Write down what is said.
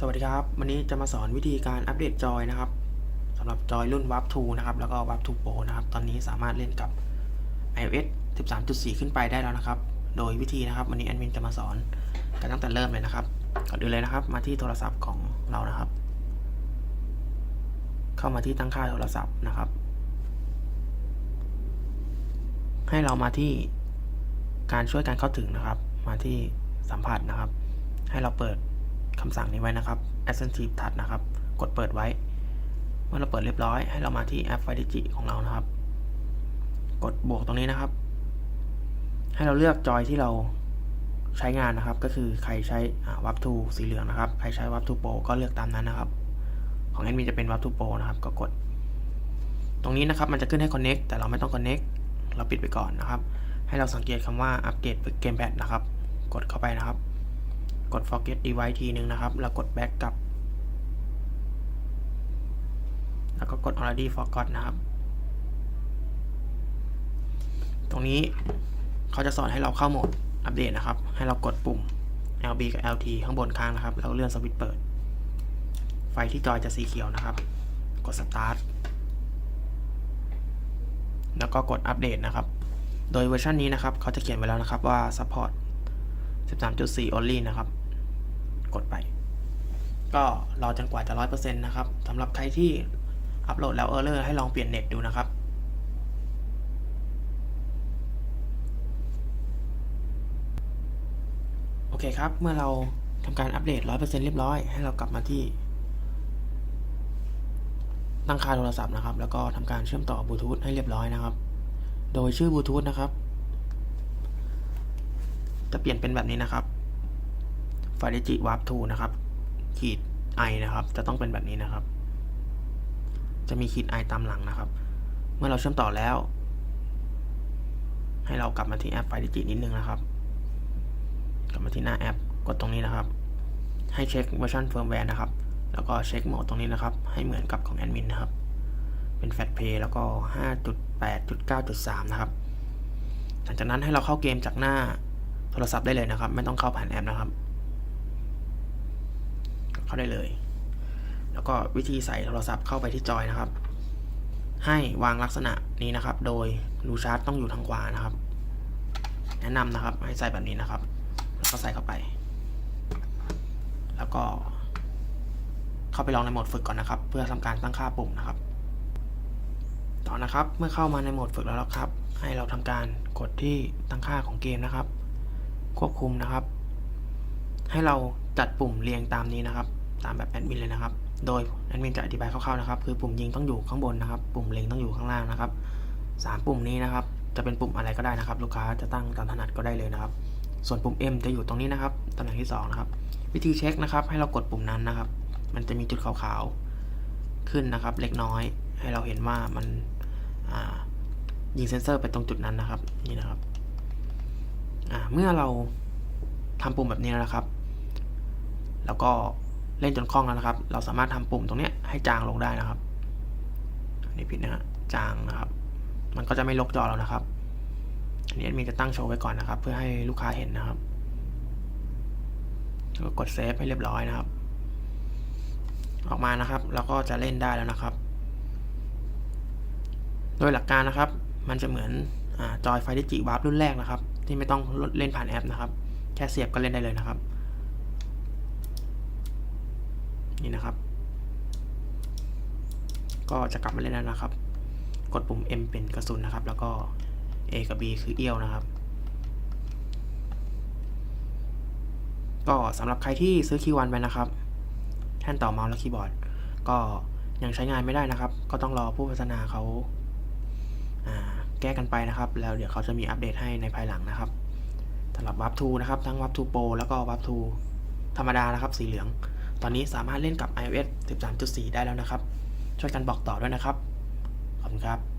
สวัสดีครับ วันนี้จะมาสอนวิธีการอัปเดตจอยนะครับสำหรับจอยรุ่น WAP 2นะครับ แล้วก็ WAP 2 Pro นะครับ ตอนนี้สามารถเล่นกับ iOS 13.4 ขึ้นไปได้แล้วนะครับ โดยวิธีนะครับ วันนี้แอดมินจะมาสอนกันตั้งแต่เริ่มเลยนะครับก่อนอื่นเลยนะครับ มาที่โทรศัพท์ของเรานะครับ เข้ามาที่ตั้งค่าโทรศัพท์นะครับ ให้เรามาที่การช่วยการเข้าถึงนะครับ มาที่สัมผัสนะครับ ให้เราเปิด คำสั่งนี้ไว้นะครับ Ascensive Touch นะครับ กดเปิดไว้ เมื่อเราเปิดเรียบร้อย ให้เรามาที่แอป f i d i g i ของเรานะครับ กดบวกตรงนี้นะครับ ให้เราเลือกจอยที่เราใช้งานนะครับ ก็คือใครใช้วับทูสีเหลืองนะครับ ใครใช้วับทูโปรก็เลือกตามนั้นนะครับ ของแอดมินจะเป็นวับทูโปรนะครับ ก็กด ตรงนี้นะครับ มันจะขึ้นให้ Connect แต่เราไม่ต้อง Connect เราปิดไปก่อนนะครับ ให้เราสังเกตคำว่าอัปเกรดเกมแพดนะครับ กดเข้าไปนะครับ กด forget device ทีนึงนะครับ แล้วกด back กลับ แล้วก็กด already forgot นะครับ ตรงนี้เขาจะสอนให้เราเข้าโหมดอัปเดตนะครับ ให้เรากดปุ่ม LB กับ LT ข้างบนข้างนะครับ แล้วเลื่อนสวิตช์เปิด ไฟที่จอยจะสีเขียวนะครับ กด start แล้วก็กดอัปเดตนะครับ โดยเวอร์ชันนี้นะครับ เขาจะเขียนไว้แล้วนะครับว่า support 13.4 only นะครับ กดไป ก็รอจนกว่าจะ 100%นะครับสำหรับใครที่อัปโหลดแล้ว error ให้ลองเปลี่ยนเน็ตดูนะครับโอเคครับ เมื่อเราทำการอัปเดต 100%เรียบร้อย ให้เรากลับมาที่ ตั้งค่าโทรศัพท์นะครับ แล้วก็ทำการเชื่อมต่อบลูทูธให้เรียบร้อยนะครับ โดยชื่อบลูทูธนะครับ จะเปลี่ยนเป็นแบบนี้นะครับ f i d g Warp 2นะครับ ขีด i นะครับ จะต้องเป็นแบบนี้นะครับ จะมีขีด i ตามหลังนะครับ เมื่อเราเชื่อมต่อแล้ว ให้เรากลับมาที่แอป f i d g นิดนึงนะครับ กลับมาที่หน้าแอป กดตรงนี้นะครับ ให้เช็คเวอร์ชันเฟิร์มแวร์นะครับ แล้วก็เช็คโหมดตรงนี้นะครับ ให้เหมือนกับของแอดมินนะครับ เป็น Fat Pay แล้วก็ 5.8.9.3 นะครับ หลังจากนั้นให้เราเข้าเกมจากหน้า ทรศัพท์ได้เลยนะครับ ไม่ต้องเข้าผ่านแอปนะครับ เข้าได้เลย แล้วก็วิธีใส่โทรศัพท์เข้าไปที่จอยนะครับ ให้วางลักษณะนี้นะครับ โดยรูชาร์จต้องอยู่ทางขวานะครับ แนะนำนะครับ ให้ใส่แบบนี้นะครับ แล้วก็ใส่เข้าไป แล้วก็ เข้าไปลองในโหมดฝึกก่อนนะครับ เพื่อทำการตั้งค่าปุ่มนะครับต่อนะครับ เมื่อเข้ามาในโหมดฝึกแล้วครับ ให้เราทำการกดที่ตั้งค่าของเกมนะครับ ควบคุมนะครับ ให้เราจัดปุ่มเรียงตามนี้นะครับ ตามแบบแอดมินเลยนะครับ โดยแอดมินจะอธิบายคร่าวๆนะครับ คือปุ่มยิงต้องอยู่ข้างบนนะครับ ปุ่มเล็งต้องอยู่ข้างล่างนะครับสามปุ่มนี้นะครับ จะเป็นปุ่มอะไรก็ได้นะครับ ลูกค้าจะตั้งตามถนัดก็ได้เลยนะครับ ส่วนปุ่ม M จะอยู่ตรงนี้นะครับตำแหน่งที่สองนะครับ วิธีเช็คนะครับ ให้เรากดปุ่มนั้นนะครับ มันจะมีจุดขาวๆขึ้นนะครับ เล็กน้อย ให้เราเห็นว่ามันยิงเซนเซอร์ไปตรงจุดนั้นนะครับ นี่นะครับ เมื่อเราทำปุ่มแบบนี้แล้วครับ แล้วก็เล่นจนคล่องแล้วนะครับ เราสามารถทำปุ่มตรงนี้ให้จางลงได้นะครับอันนี้ผิดนะฮะจางนะครับ มันก็จะไม่ลกจอเรานะครับ อันนี้มีจะตั้งโชว์ไว้ก่อนนะครับ เพื่อให้ลูกค้าเห็นนะครับก็กดเซฟให้เรียบร้อยนะครับ ออกมานะครับแล้วก็จะเล่นได้แล้วนะครับ โดยหลักการนะครับ มันจะเหมือน จอยไฟดิจิวาร์ปรุ่นแรกนะครับ ที่ไม่ต้องเล่นผ่านแอปนะครับ แค่เสียบก็เล่นได้เลยนะครับ นี่นะครับ ก็จะกลับมาเล่นแล้วนะครับ กดปุ่ม M เป็นกระสุนนะครับ แล้วก็ A กับ B คือเอี้ยวนะครับ ก็สำหรับใครที่ซื้อคีย์วันไปนะครับแท่นต่อเมาส์และคีย์บอร์ด ก็ยังใช้งานไม่ได้นะครับ ก็ต้องรอผู้พัฒนาเขา แก้กันไปนะครับ แล้วเดี๋ยวเขาจะมีอัปเดตให้ในภายหลังนะครับสำหรับวับทูนะครับ ทั้งวับทูโปรแล้วก็วับทูธรรมดานะครับ สีเหลือง ตอนนี้สามารถเล่นกับ iOS 13.4 ได้แล้วนะครับ ช่วยกันบอกต่อด้วยนะครับ ขอบคุณครับ